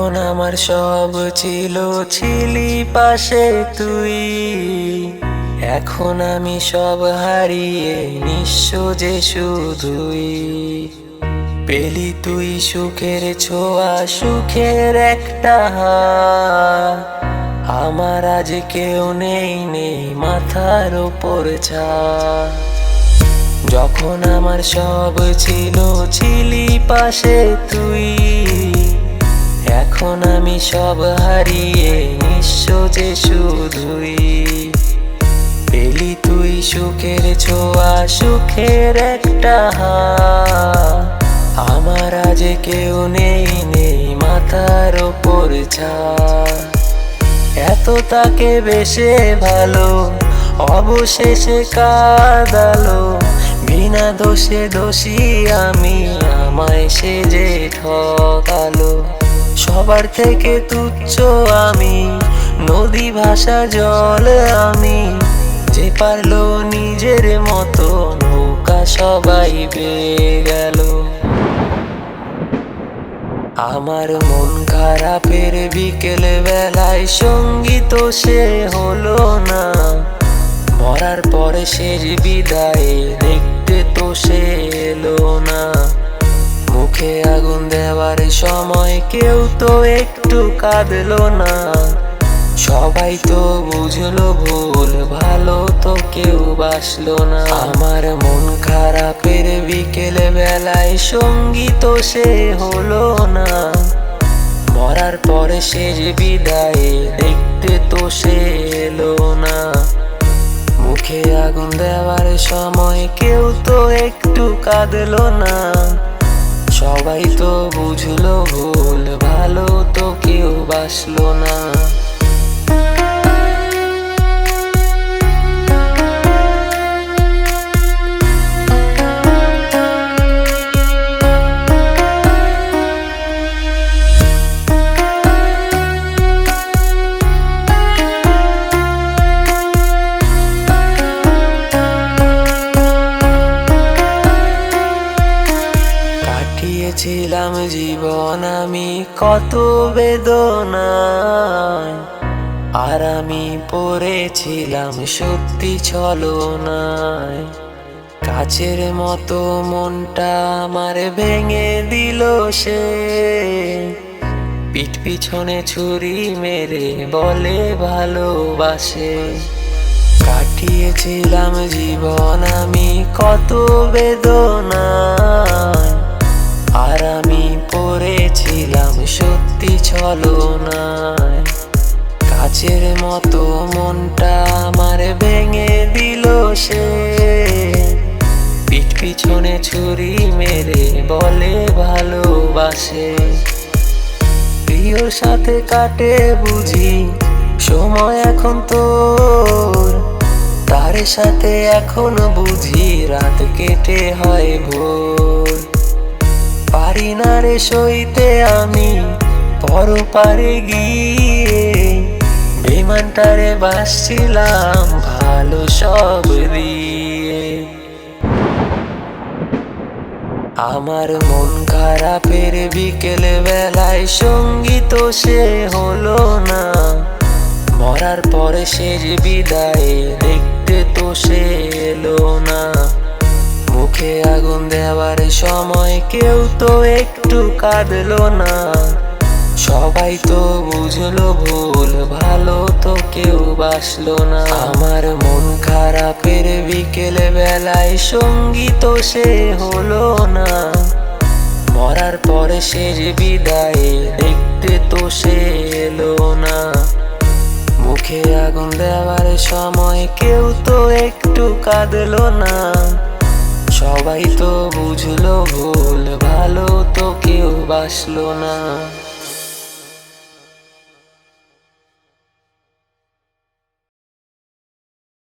আমার সব ছিল, ছিলি পাশে তুই। এখন আমি সব হারিয়ে নিঃস্ব যে শুধুই। পেলি তুই সুখের ছোঁয়া, সুখের একটা। আমার আজ কেউ নেই নেই মাথার ওপর ছা যখন আমার সব ছিল, ছিলি পাশে তুই। এখন আমি সব হারিয়ে নিঃস্ব যে শুধুই। পেলি তুই সুখের ছোঁয়া, সুখের একটা। আমার আজ কেউ নেই নেই মাথার ওপর ছা এত তাকে বেশে ভালো, অবশেষে কাদালো। বিনা দোষে দোষী আমি, আমায় সে যে ঠকালো। সবার থেকে তুচ্ছ আমি, নদী ভাষা জল আমি। যে পারল নিজের মতো, নৌকা সবাই পেয়ে গেল। আমার মন খারাপের বিকেল বেলায় সংগীত সে হলো না। মরার পরে শেষ বিদায় দেখতে তো সে এলো না। মুখে আগুন দেওয়ার সময় কেউ তো একটু কাঁদলো না। সবাই তো বুঝলো ভুল, ভালো তো কেউ বাসলো না। আমার মন খারাপের বিকেল বেলায় সংগীত সে হলো না। মরার পরে শেষ বিদায় দেখতে তো সে এলো না। মুখে আগুন দেওয়ার সময় কেউ তো একটু কাঁদলো না। বুঝলো ভুল ভালো তো কেউ বাসলো না। কাটিয়েছিলাম জীবন আমি কত বেদনায়, আর আমি পড়েছিলাম সত্যি ছলনায়। কাছের মতো মনটা আমার ভেঙে দিল সে। পিঠ পিছনে ছুরি মেরে বলে ভালোবাসে। কাটিয়েছিলাম জীবন আমি কত বেদনায় সত্যি ছলনায় কাছের মতো মনটা আমার ভেঙে দিল সে। পিঠ পিছনে ছুরি মেরে বলে ভালোবাসে। প্রিয়র সাথে কাটে বুঝি সময় এখন তোর। তার সাথে এখন বুঝি রাত কেটে হয় ভোর। পারি না রে সইতে আমি পর পারে গিয়ে বিমানটারে বাসছিলাম ভালো সব দিয়ে। আমার মন খারাপের বিকেল বেলায় সংগীত সে হলো না। মরার পরে সে শেষ বিদায় দেখতে তো সে এলো না। মুখে আগুন দেওয়ার সময় কেউ তো একটু কাঁদলো না। সবাই তো বুঝলো ভুল, ভালো তো কেউ বাসলো না। আমার মন খারাপের বিকেল বেলায় সংগীত সে হলো না। মরার পরে শেষ বিদায়, দেখতে তো সে এলো না। মুখে আগুন দেওয়ার সময় কেউ তো একটু কাঁদলো না। সবাই তো বুঝলো ভুল ভালো তো কেউ বাসলো না।